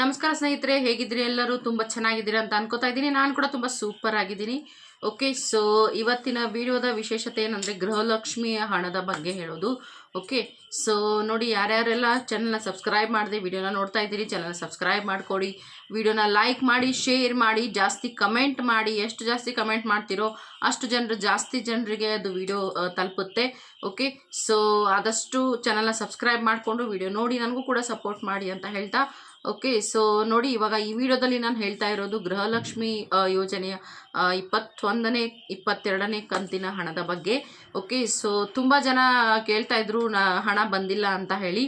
ನಮಸ್ಕಾರ ಸ್ನೇಹಿತರೆ, ಹೇಗಿದ್ದೀರಿ ಎಲ್ಲರೂ? ತುಂಬ ಚೆನ್ನಾಗಿದ್ದೀರಿ ಅಂತ ಅನ್ಕೋತಾ ಇದ್ದೀನಿ. ನಾನು ಕೂಡ ತುಂಬ ಸೂಪರ್ ಆಗಿದ್ದೀನಿ. ಓಕೆ ಸೊ ಇವತ್ತಿನ ವಿಡಿಯೋದ ವಿಶೇಷತೆ ಏನಂದರೆ ಗೃಹಲಕ್ಷ್ಮಿಯ ಹಣದ ಬಗ್ಗೆ ಹೇಳೋದು. ಓಕೆ ಸೊ ನೋಡಿ, ಯಾರ್ಯಾರೆಲ್ಲ ಚಾನಲ್ನ ಸಬ್ಸ್ಕ್ರೈಬ್ ಮಾಡಿದೆ, ವಿಡಿಯೋನ ನೋಡ್ತಾ ಇದ್ದೀರಿ ಚಾನಲ್ನ ಸಬ್ಸ್ಕ್ರೈಬ್ ಮಾಡಿಕೊಡಿ. ವಿಡಿಯೋನ ಲೈಕ್ ಮಾಡಿ ಶೇರ್ ಮಾಡಿ, ಜಾಸ್ತಿ ಕಮೆಂಟ್ ಮಾಡಿ. ಎಷ್ಟು ಜಾಸ್ತಿ ಕಮೆಂಟ್ ಮಾಡ್ತಿರೋ ಅಷ್ಟು ಜನರು, ಜಾಸ್ತಿ ಜನರಿಗೆ ಅದು ವಿಡಿಯೋ ತಲುಪುತ್ತೆ. ಓಕೆ ಸೊ ಆದಷ್ಟು ಚಾನಲ್ನ ಸಬ್ಸ್ಕ್ರೈಬ್ ಮಾಡಿಕೊಂಡು, ವಿಡಿಯೋ ನೋಡಿ, ನನಗೂ ಕೂಡ ಸಪೋರ್ಟ್ ಮಾಡಿ ಅಂತ ಹೇಳ್ತಾ ಓಕೆ ಸೊ ನೋಡಿ, ಇವಾಗ ಈ ವಿಡಿಯೋದಲ್ಲಿ ನಾನು ಹೇಳ್ತಾ ಇರೋದು ಗೃಹಲಕ್ಷ್ಮಿ ಯೋಜನೆಯ ಇಪ್ಪತ್ತೊಂದನೇ, ಇಪ್ಪತ್ತೆರಡನೇ ಕಂತಿನ ಹಣದ ಬಗ್ಗೆ. ಓಕೆ ಸೊ ತುಂಬ ಜನ ಕೇಳ್ತಾ ಇದ್ರು ಹಣ ಬಂದಿಲ್ಲ ಅಂತ ಹೇಳಿ.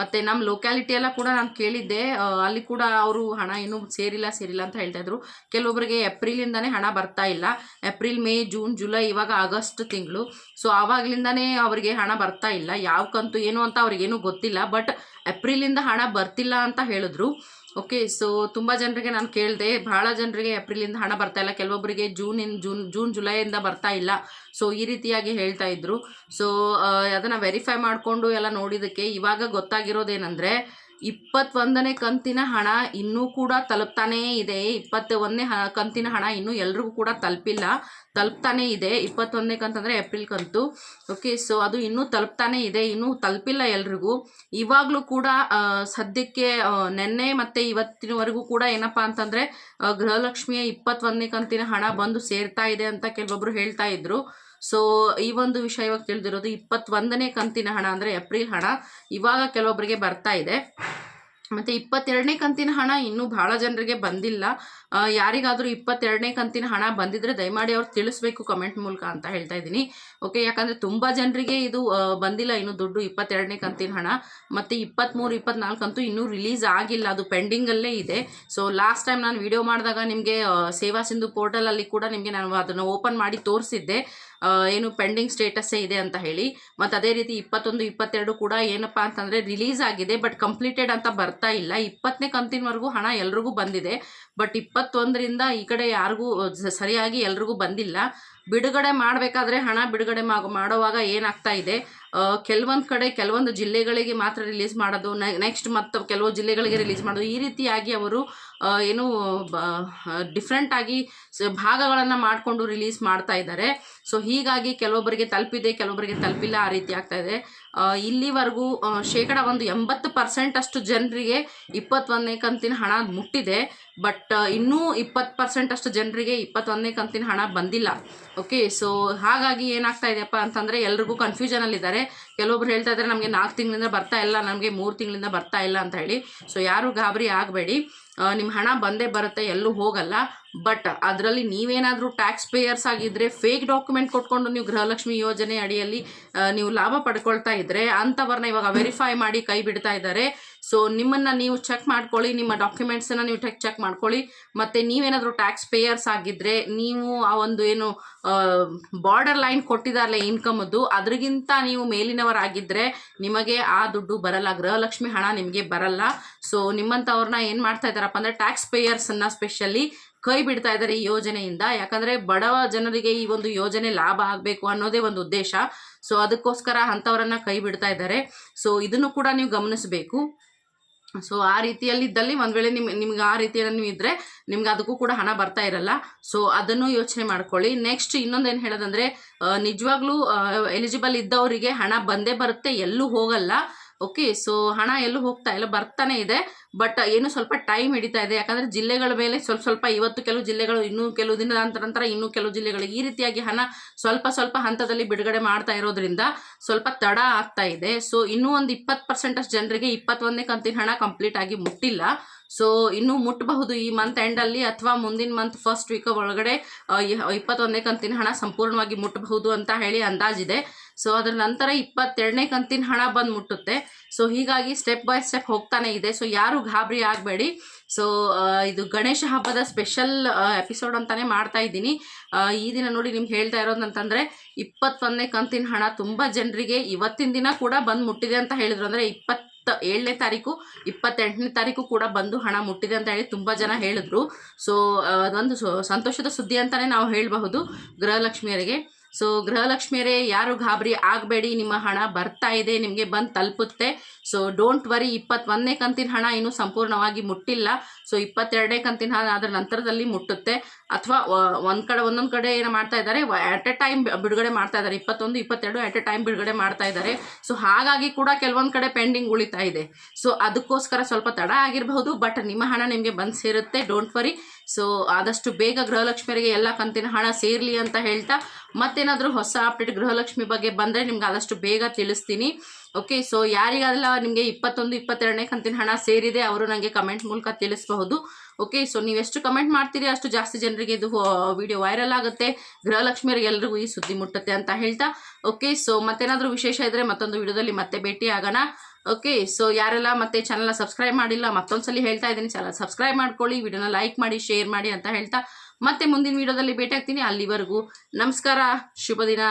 ಮತ್ತು ನಮ್ಮ ಲೊಕ್ಯಾಲಿಟಿ ಎಲ್ಲ ಕೂಡ ನಾನು ಕೇಳಿದ್ದೆ. ಅಲ್ಲಿ ಕೂಡ ಅವರು ಹಣ ಇನ್ನೂ ಸೇರಿಲ್ಲ ಸೇರಿಲ್ಲ ಅಂತ ಹೇಳ್ತಾ ಇದ್ರು. ಕೆಲವೊಬ್ಬರಿಗೆ ಏಪ್ರಿಲಿಂದನೇ ಹಣ ಬರ್ತಾ ಇಲ್ಲ. ಏಪ್ರಿಲ್, ಮೇ, ಜೂನ್, ಜುಲೈ, ಇವಾಗ ಆಗಸ್ಟ್ ತಿಂಗಳು. ಸೊ ಆವಾಗ್ಲಿಂದನೇ ಅವರಿಗೆ ಹಣ ಬರ್ತಾ ಇಲ್ಲ. ಯಾವ ಕಂತು ಏನು ಅಂತ ಅವ್ರಿಗೇನು ಗೊತ್ತಿಲ್ಲ. ಬಟ್ ಏಪ್ರಿಲಿಂದ ಹಣ ಬರ್ತಿಲ್ಲ ಅಂತ ಹೇಳಿದ್ರು. ಓಕೆ ಸೊ ತುಂಬ ಜನರಿಗೆ ನಾನು ಕೇಳಿದೆ ಭಾಳ ಜನರಿಗೆ ಏಪ್ರಿಲಿಂದ ಹಣ ಬರ್ತಾ ಇಲ್ಲ. ಕೆಲವೊಬ್ಬರಿಗೆ ಜೂನಿಂದ, ಜೂನ್ ಜೂನ್ ಜುಲೈಯಿಂದ ಬರ್ತಾ ಇಲ್ಲ. ಸೊ ಈ ರೀತಿಯಾಗಿ ಹೇಳ್ತಾ ಇದ್ರು. ಸೊ ಅದನ್ನು ವೆರಿಫೈ ಮಾಡಿಕೊಂಡು ಎಲ್ಲ ನೋಡಿದ್ದಕ್ಕೆ ಇವಾಗ ಗೊತ್ತಾಗಿರೋದೇನೆಂದರೆ ಇಪ್ಪತ್ತೊಂದನೇ ಕಂತಿನ ಹಣ ಇನ್ನೂ ಕೂಡ ತಲುಪ್ತಾನೇ ಇದೆ. ಇಪ್ಪತ್ತೊಂದನೇ ಹ, ಕಂತಿನ ಹಣ ಇನ್ನೂ ಎಲ್ರಿಗೂ ಕೂಡ ತಲುಪಿಲ್ಲ. ತಲುಪ್ತಾನೇ ಇದೆ. ಇಪ್ಪತ್ತೊಂದನೇ ಕಂತಂದರೆ ಏಪ್ರಿಲ್ ಕಂತು. ಓಕೆ ಸೊ ಅದು ಇನ್ನೂ ತಲುಪ್ತಾನೇ ಇದೆ. ಇನ್ನೂ ತಲುಪಿಲ್ಲ ಎಲ್ರಿಗೂ. ಇವಾಗಲೂ ಕೂಡ ಸದ್ಯಕ್ಕೆ ನಿನ್ನೆ ನೆನ್ನೆ ಮತ್ತು ಇವತ್ತಿನವರೆಗೂ ಕೂಡ ಏನಪ್ಪ ಅಂತಂದರೆ ಗೃಹಲಕ್ಷ್ಮಿಯ ಇಪ್ಪತ್ತೊಂದನೇ ಕಂತಿನ ಹಣ ಬಂದು ಸೇರ್ತಾ ಇದೆ ಅಂತ ಕೆಲವೊಬ್ಬರು ಹೇಳ್ತಾ ಇದ್ರು. ಸೊ ಈ ಒಂದು ವಿಷಯ ಇವಾಗ ತಿಳಿದಿರೋದು ಇಪ್ಪತ್ತೊಂದನೇ ಕಂತಿನ ಹಣ ಅಂದರೆ ಏಪ್ರಿಲ್ ಹಣ. ಇವಾಗ ಕೆಲವೊಬ್ಬರಿಗೆ ಬರ್ತಾ ಇದೆ. ಮತ್ತು ಇಪ್ಪತ್ತೆರಡನೇ ಕಂತಿನ ಹಣ ಇನ್ನೂ ಭಾಳ ಜನರಿಗೆ ಬಂದಿಲ್ಲ. ಯಾರಿಗಾದರೂ ಇಪ್ಪತ್ತೆರಡನೇ ಕಂತಿನ ಹಣ ಬಂದಿದ್ದರೆ ದಯಮಾಡಿ ಅವ್ರು ತಿಳಿಸ್ಬೇಕು ಕಮೆಂಟ್ ಮೂಲಕ ಅಂತ ಹೇಳ್ತಾ ಇದ್ದೀನಿ. ಓಕೆ ಯಾಕಂದರೆ ತುಂಬ ಜನರಿಗೆ ಇದು ಬಂದಿಲ್ಲ. ಇನ್ನು ದುಡ್ಡು ಇಪ್ಪತ್ತೆರಡನೇ ಕಂತಿನ ಹಣ. ಮತ್ತು ಇಪ್ಪತ್ತ್ಮೂರು ಇಪ್ಪತ್ನಾಲ್ಕು ಅಂತೂ ಇನ್ನೂ ರಿಲೀಸ್ ಆಗಿಲ್ಲ. ಅದು ಪೆಂಡಿಂಗಲ್ಲೇ ಇದೆ. ಸೊ ಲಾಸ್ಟ್ ಟೈಮ್ ನಾನು ವಿಡಿಯೋ ಮಾಡಿದಾಗ ನಿಮಗೆ ಸೇವಾ ಸಿಂಧು ಪೋರ್ಟಲಲ್ಲಿ ಕೂಡ ನಿಮಗೆ ನಾನು ಅದನ್ನು ಓಪನ್ ಮಾಡಿ ತೋರಿಸಿದ್ದೆ. ಏನು ಪೆಂಡಿಂಗ್ ಸ್ಟೇಟಸ್ಸೇ ಇದೆ ಅಂತ ಹೇಳಿ. ಮತ್ತು ಅದೇ ರೀತಿ ಇಪ್ಪತ್ತೊಂದು, ಇಪ್ಪತ್ತೆರಡು ಕೂಡ ಏನಪ್ಪ ಅಂತಂದರೆ ರಿಲೀಸ್ ಆಗಿದೆ. ಬಟ್ ಕಂಪ್ಲೀಟೆಡ್ ಅಂತ ಬರ್ತಾ ಇಲ್ಲ. ಇಪ್ಪತ್ತನೇ ಕಂತಿನವರೆಗೂ ಹಣ ಎಲ್ರಿಗೂ ಬಂದಿದೆ. ಬಟ್ ಇಪ್ಪತ್ತೊಂದರಿಂದ ಈ ಕಡೆ ಯಾರಿಗೂ ಸರಿಯಾಗಿ ಎಲ್ರಿಗೂ ಬಂದಿಲ್ಲ. ಬಿಡುಗಡೆ ಮಾಡಬೇಕಾದ್ರೆ ಹಣ ಬಿಡುಗಡೆ ಮಾಡುವಾಗ ಏನಾಗ್ತಾ ಇದೆ? ಕೆಲವೊಂದು ಕಡೆ ಕೆಲವೊಂದು ಜಿಲ್ಲೆಗಳಿಗೆ ಮಾತ್ರ ರಿಲೀಸ್ ಮಾಡೋದು ನೆಕ್ಸ್ಟ್ ಮತ್ತು ಕೆಲವು ಜಿಲ್ಲೆಗಳಿಗೆ ರಿಲೀಸ್ ಮಾಡೋದು, ಈ ರೀತಿಯಾಗಿ ಅವರು ಏನು ಏನು ಡಿಫ್ರೆಂಟಾಗಿ ಭಾಗಗಳನ್ನು ಮಾಡಿಕೊಂಡು ರಿಲೀಸ್ ಮಾಡ್ತಾ ಇದ್ದಾರೆ. ಸೊ ಹೀಗಾಗಿ ಕೆಲವೊಬ್ಬರಿಗೆ ತಲುಪಿದೆ, ಕೆಲವೊಬ್ಬರಿಗೆ ತಲುಪಿಲ್ಲ, ಆ ರೀತಿ ಆಗ್ತಾ ಇದೆ. ಇಲ್ಲಿವರೆಗೂ ಶೇಕಡ ಒಂದು ಎಂಬತ್ತು ಪರ್ಸೆಂಟ್ ಅಷ್ಟು ಜನರಿಗೆ ಇಪ್ಪತ್ತೊಂದನೇ ಕಂತಿನ ಹಣ ಮುಟ್ಟಿದೆ. ಬಟ್ ಇನ್ನೂ ಇಪ್ಪತ್ತು ಪರ್ಸೆಂಟಷ್ಟು ಜನರಿಗೆ ಇಪ್ಪತ್ತೊಂದನೇ ಕಂತಿನ ಹಣ ಬಂದಿಲ್ಲ. ಓಕೆ ಸೊ ಹಾಗಾಗಿ ಏನಾಗ್ತಾ ಇದೆಯಪ್ಪ ಅಂತಂದರೆ ಎಲ್ರಿಗೂ ಕನ್ಫ್ಯೂಷನಲ್ಲಿದ್ದಾರೆ ಕೆಲವೊಬ್ರು ಹೇಳ್ತಾ ಇದ್ದಾರೆ, ನಮಗೆ ನಾಲ್ಕು ತಿಂಗಳಿಂದ ಬರ್ತಾ ಇಲ್ಲ, ನಮಗೆ ಮೂರು ತಿಂಗಳಿಂದ ಬರ್ತಾ ಇಲ್ಲ ಅಂತ ಹೇಳಿ. ಸೊ ಯಾರು ಗಾಬರಿ ಆಗಬೇಡಿ. ನಿಮ್ಮ ಹಣ ಬಂದೇ ಬರುತ್ತೆ, ಎಲ್ಲೂ ಹೋಗಲ್ಲ. ಬಟ್ ಅದರಲ್ಲಿ ನೀವೇನಾದರೂ ಟ್ಯಾಕ್ಸ್ ಪೇಯರ್ಸ್ ಆಗಿದ್ದರೆ ಫೇಕ್ ಡಾಕ್ಯುಮೆಂಟ್ ಕೊಟ್ಕೊಂಡು ನೀವು ಗೃಹಲಕ್ಷ್ಮಿ ಯೋಜನೆ ಅಡಿಯಲ್ಲಿ ನೀವು ಲಾಭ ಪಡ್ಕೊಳ್ತಾ ಇದ್ದರೆ ಅಂಥವ್ರನ್ನ ಇವಾಗ ವೆರಿಫೈ ಮಾಡಿ ಕೈ ಬಿಡ್ತಾ ಇದ್ದಾರೆ. ಸೊ ನಿಮ್ಮನ್ನು ನೀವು ಚೆಕ್ ಮಾಡ್ಕೊಳ್ಳಿ, ನಿಮ್ಮ ಡಾಕ್ಯುಮೆಂಟ್ಸನ್ನು ನೀವು ಟೆಕ್ ಚೆಕ್ ಮಾಡ್ಕೊಳ್ಳಿ. ಮತ್ತು ನೀವೇನಾದರೂ ಟ್ಯಾಕ್ಸ್ ಪೇಯರ್ಸ್ ಆಗಿದ್ದರೆ ನೀವು ಆ ಒಂದು ಏನು ಬಾರ್ಡರ್ ಲೈನ್ ಕೊಟ್ಟಿದ್ದಾರೆ ಇನ್ಕಮದ್ದು ಅದ್ರಿಗಿಂತ ನೀವು ಮೇಲಿನವರಾಗಿದ್ದರೆ ನಿಮಗೆ ಆ ದುಡ್ಡು ಬರಲ್ಲ, ಗೃಹಲಕ್ಷ್ಮಿ ಹಣ ನಿಮಗೆ ಬರಲ್ಲ. ಸೊ ನಿಮ್ಮಂಥವ್ರನ್ನ ಏನು ಮಾಡ್ತಾ ಇದ್ದಾರಪ್ಪ ಅಂದರೆ ಟ್ಯಾಕ್ಸ್ ಅನ್ನ ಸ್ಪೆಷಲಿ ಕೈ ಬಿಡ್ತಾ ಇದ್ದಾರೆ ಈ ಯೋಜನೆಯಿಂದ. ಯಾಕಂದರೆ ಬಡವ ಜನರಿಗೆ ಈ ಒಂದು ಯೋಜನೆ ಲಾಭ ಆಗಬೇಕು ಅನ್ನೋದೇ ಒಂದು ಉದ್ದೇಶ. ಸೊ ಅದಕ್ಕೋಸ್ಕರ ಅಂಥವರನ್ನ ಕೈ ಬಿಡ್ತಾ ಇದ್ದಾರೆ ಸೊ ಇದನ್ನು ಕೂಡ ನೀವು ಗಮನಿಸಬೇಕು. ಸೊ ಆ ರೀತಿಯಲ್ಲಿದ್ದಲ್ಲಿ ಒಂದು ವೇಳೆ ನಿಮ್, ನಿಮ್ಗೆ ಆ ರೀತಿಯಲ್ಲಿ ನೀವು ಇದ್ದರೆ ನಿಮ್ಗೆ ಅದಕ್ಕೂ ಕೂಡ ಹಣ ಬರ್ತಾ ಇರಲ್ಲ. ಸೊ ಅದನ್ನು ಯೋಚನೆ ಮಾಡ್ಕೊಳ್ಳಿ. ನೆಕ್ಸ್ಟ್ ಇನ್ನೊಂದು ಏನು ಹೇಳೋದಂದ್ರೆ ನಿಜವಾಗ್ಲೂ ಎಲಿಜಿಬಲ್ ಇದ್ದವರಿಗೆ ಹಣ ಬಂದೇ ಬರುತ್ತೆ, ಎಲ್ಲೂ ಹೋಗಲ್ಲ. ಓಕೆ ಸೊ ಹಣ ಎಲ್ಲೂ ಹೋಗ್ತಾ ಇಲ್ಲ, ಬರ್ತಾನೆ ಇದೆ ಬಟ್ ಏನು ಸ್ವಲ್ಪ ಟೈಮ್ ಹಿಡಿತಾ ಇದೆ. ಯಾಕಂದರೆ ಜಿಲ್ಲೆಗಳ ಮೇಲೆ ಸ್ವಲ್ಪ ಸ್ವಲ್ಪ ಇವತ್ತು ಕೆಲವು ಜಿಲ್ಲೆಗಳು, ಇನ್ನೂ ಕೆಲವು ದಿನದ ನಂತರ ಇನ್ನೂ ಕೆಲವು ಜಿಲ್ಲೆಗಳಿಗೆ ಈ ರೀತಿಯಾಗಿ ಹಣ ಸ್ವಲ್ಪ ಸ್ವಲ್ಪ ಹಂತದಲ್ಲಿ ಬಿಡುಗಡೆ ಮಾಡ್ತಾ ಇರೋದ್ರಿಂದ ಸ್ವಲ್ಪ ತಡ ಆಗ್ತಾ ಇದೆ. ಸೊ ಇನ್ನೂ ಒಂದು ಇಪ್ಪತ್ತು ಪರ್ಸೆಂಟ್ ಅಷ್ಟು ಜನರಿಗೆ ಇಪ್ಪತ್ತೊಂದನೇ ಕಂತಿನ ಹಣ ಕಂಪ್ಲೀಟ್ ಆಗಿ ಮುಟ್ಟಿಲ್ಲ. ಸೊ ಇನ್ನೂ ಮುಟ್ಟಬಹುದು ಈ ಮಂತ್ ಎಂಡಲ್ಲಿ ಅಥವಾ ಮುಂದಿನ ಮಂತ್ ಫಸ್ಟ್ ವೀಕ್ ಒಳಗಡೆ ಇಪ್ಪತ್ತೊಂದನೇ ಕಂತಿನ ಹಣ ಸಂಪೂರ್ಣವಾಗಿ ಮುಟ್ಟಬಹುದು ಅಂತ ಹೇಳಿ ಅಂದಾಜಿದೆ. ಸೊ ಅದರ ನಂತರ ಇಪ್ಪತ್ತೆರಡನೇ ಕಂತಿನ ಹಣ ಬಂದು ಮುಟ್ಟುತ್ತೆ. ಸೊ ಹೀಗಾಗಿ ಸ್ಟೆಪ್ ಬೈ ಸ್ಟೆಪ್ ಹೋಗ್ತಾನೆ ಇದೆ. ಸೊ ಯಾರು ಗಾಬರಿ ಆಗಬೇಡಿ. ಸೊ ಇದು ಗಣೇಶ ಹಬ್ಬದ ಸ್ಪೆಷಲ್ ಎಪಿಸೋಡ್ ಅಂತಾನೆ ಮಾಡ್ತಾ ಇದ್ದೀನಿ. ಈ ದಿನ ನೋಡಿ ನಿಮ್ಗೆ ಹೇಳ್ತಾ ಇರೋದು ಅಂತಂದ್ರೆ, ಇಪ್ಪತ್ತೊಂದನೇ ಕಂತಿನ ಹಣ ತುಂಬ ಜನರಿಗೆ ಇವತ್ತಿನ ದಿನ ಕೂಡ ಬಂದು ಮುಟ್ಟಿದೆ ಅಂತ ಹೇಳಿದ್ರು. ಅಂದರೆ ಇಪ್ಪತ್ತು ಏಳನೇ ತಾರೀಕು, ಇಪ್ಪತ್ತೆಂಟನೇ ತಾರೀಕು ಕೂಡ ಬಂದು ಹಣ ಮುಟ್ಟಿದೆ ಅಂತ ಹೇಳಿ ತುಂಬ ಜನ ಹೇಳಿದ್ರು. ಸೊ ಅದೊಂದು ಸಂತೋಷದ ಸುದ್ದಿ ಅಂತಲೇ ನಾವು ಹೇಳಬಹುದು ಗೃಹಲಕ್ಷ್ಮಿಯರಿಗೆ. ಸೊ ಗೃಹಲಕ್ಷ್ಮಿಯರೇ, ಯಾರು ಗಾಬರಿ ಆಗಬೇಡಿ, ನಿಮ್ಮ ಹಣ ಬರ್ತಾ ಇದೆ, ನಿಮಗೆ ಬಂದು ತಲುಪುತ್ತೆ. ಸೊ ಡೋಂಟ್ ವರಿ ಇಪ್ಪತ್ತೊಂದನೇ ಕಂತಿನ ಹಣ ಇನ್ನೂ ಸಂಪೂರ್ಣವಾಗಿ ಮುಟ್ಟಿಲ್ಲ. ಸೊ ಇಪ್ಪತ್ತೆರಡನೇ ಕಂತಿನ ಹಣ ಅದರ ನಂತರದಲ್ಲಿ ಮುಟ್ಟುತ್ತೆ. ಅಥವಾ ಒಂದು ಕಡೆ, ಒಂದೊಂದು ಕಡೆ ಏನು ಮಾಡ್ತಾ ಇದ್ದಾರೆ ಅಟ್ ಎ ಟೈಮ್ ಬಿಡುಗಡೆ ಮಾಡ್ತಾ ಇದ್ದಾರೆ ಇಪ್ಪತ್ತೊಂದು, ಇಪ್ಪತ್ತೆರಡು ಅಟ್ ಎ ಟೈಮ್ ಬಿಡುಗಡೆ ಮಾಡ್ತಾ ಇದ್ದಾರೆ ಸೊ ಹಾಗಾಗಿ ಕೂಡ ಕೆಲವೊಂದು ಕಡೆ ಪೆಂಡಿಂಗ್ ಉಳಿತಾ ಇದೆ. ಸೊ ಅದಕ್ಕೋಸ್ಕರ ಸ್ವಲ್ಪ ತಡ ಆಗಿರಬಹುದು, ಬಟ್ ನಿಮ್ಮ ಹಣ ನಿಮಗೆ ಬಂದು ಸೇರುತ್ತೆ ಡೋಂಟ್ ವರಿ ಸೊ ಆದಷ್ಟು ಬೇಗ ಗೃಹಲಕ್ಷ್ಮಿಯರಿಗೆ ಎಲ್ಲ ಕಂತಿನ ಹಣ ಸೇರಲಿ ಅಂತ ಹೇಳ್ತಾ, ಮತ್ತೇನಾದರೂ ಹೊಸ ಅಪ್ಡೇಟ್ ಗೃಹಲಕ್ಷ್ಮಿ ಬಗ್ಗೆ ಬಂದರೆ ನಿಮ್ಗೆ ಆದಷ್ಟು ಬೇಗ ತಿಳಿಸ್ತೀನಿ. ಓಕೆ ಸೊ ಯಾರಿಗಾದಲ್ಲ ನಿಮಗೆ ಇಪ್ಪತ್ತೊಂದು, ಇಪ್ಪತ್ತೆರಡನೇ ಕಂತಿನ ಹಣ ಸೇರಿದೆ, ಅವರು ನನಗೆ ಕಮೆಂಟ್ ಮೂಲಕ ತಿಳಿಸಬಹುದು. ಓಕೆ ಸೊ ನೀವೆಷ್ಟು ಕಮೆಂಟ್ ಮಾಡ್ತೀರಿ, ಅಷ್ಟು ಜಾಸ್ತಿ ಜನರಿಗೆ ಇದು ವಿಡಿಯೋ ವೈರಲ್ ಆಗುತ್ತೆ. ಗೃಹಲಕ್ಷ್ಮಿಯರಿಗೆ ಎಲ್ಲರಿಗೂ ಈ ಸುದ್ದಿ ಮುಟ್ಟುತ್ತೆ ಅಂತ ಹೇಳ್ತಾ ಓಕೆ ಸೊ ಮತ್ತೇನಾದರೂ ವಿಶೇಷ ಇದ್ದರೆ ಮತ್ತೊಂದು ವಿಡಿಯೋದಲ್ಲಿ ಮತ್ತೆ ಭೇಟಿ ಆಗೋಣ. ಓಕೆ ಸೊ ಯಾರೆಲ್ಲ ಮತ್ತೆ ಚಾನಲ್ನ ಸಬ್ಸ್ಕ್ರೈಬ್ ಮಾಡಿಲ್ಲ, ಮತ್ತೊಂದ್ಸಲಿ ಹೇಳ್ತಾ ಇದ್ದೀನಿ ಚಾನಲ್ ಸಬ್ಸ್ಕ್ರೈಬ್ ಮಾಡ್ಕೊಳ್ಳಿ ವಿಡಿಯೋನ ಲೈಕ್ ಮಾಡಿ ಶೇರ್ ಮಾಡಿ ಅಂತ ಹೇಳ್ತಾ. ಮತ್ತೆ ಮುಂದಿನ ವಿಡಿಯೋದಲ್ಲಿ ಭೇಟಿ ಆಗ್ತೀನಿ. ಅಲ್ಲಿವರೆಗೂ ನಮಸ್ಕಾರ, ಶುಭ ದಿನ.